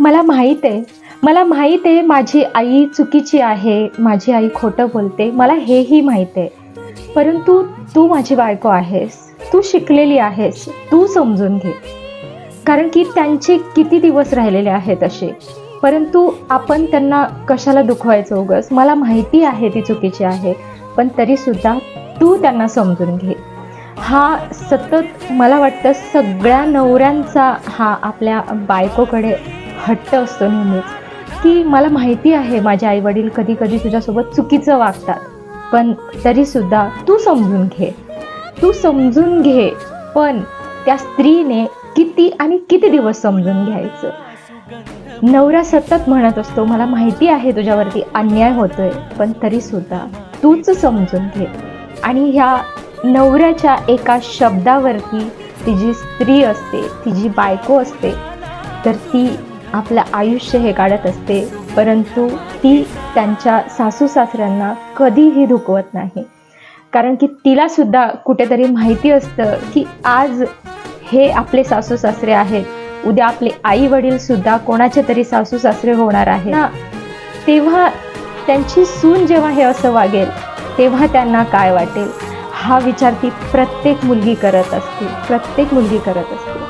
मला माहीत आहे. मला माहीत आहे माझी आई चुकीची आहे. माझी आई खोटं बोलते. मला हेही माहीत आहे. परंतु तू माझी बायको आहेस. तू शिकलेली आहेस. तू समजून घे. कारण की त्यांचे किती दिवस राहिलेले आहेत असे. परंतु आपण त्यांना कशाला दुखवायचं उगस मला माहिती आहे ती चुकीची आहे. पण तरीसुद्धा तू त्यांना समजून घे. हा सतत मला वाटतं सगळ्या नवऱ्यांचा हा आपल्या बायकोकडे हट्ट असतो नेहमीच. की मला माहिती आहे माझे आईवडील कधी कधी तुझ्यासोबत चुकीचं वागतात. पण तरीसुद्धा तू समजून घे. तू समजून घे पण त्या स्त्रीने किती आणि किती दिवस समजून घ्यायचं? नवरा सतत म्हणत असतो मला माहिती आहे तुझ्यावरती अन्याय होतोय पण तरीसुद्धा तूच समजून घे. आणि ह्या नवऱ्याच्या एका शब्दावरती ती जी स्त्री असते ती जी बायको असते तर ती आपलं आयुष्य हे काढत असते परंतु ती त्यांच्या सासू सासऱ्यांना कधीही दुखवत नाही. कारण की तिलासुद्धा कुठेतरी माहिती असतं की आज हे आपले सासू सासरे आहेत. उद्या आपले आई वडील सुद्धा कोणाचे तरी सासू सासरे होणार आहे ना तेव्हा त्यांची सून जेव्हा हे असं वागेल तेव्हा त्यांना काय वाटेल? हा विचार ती प्रत्येक मुलगी करत असते. प्रत्येक मुलगी करत असते.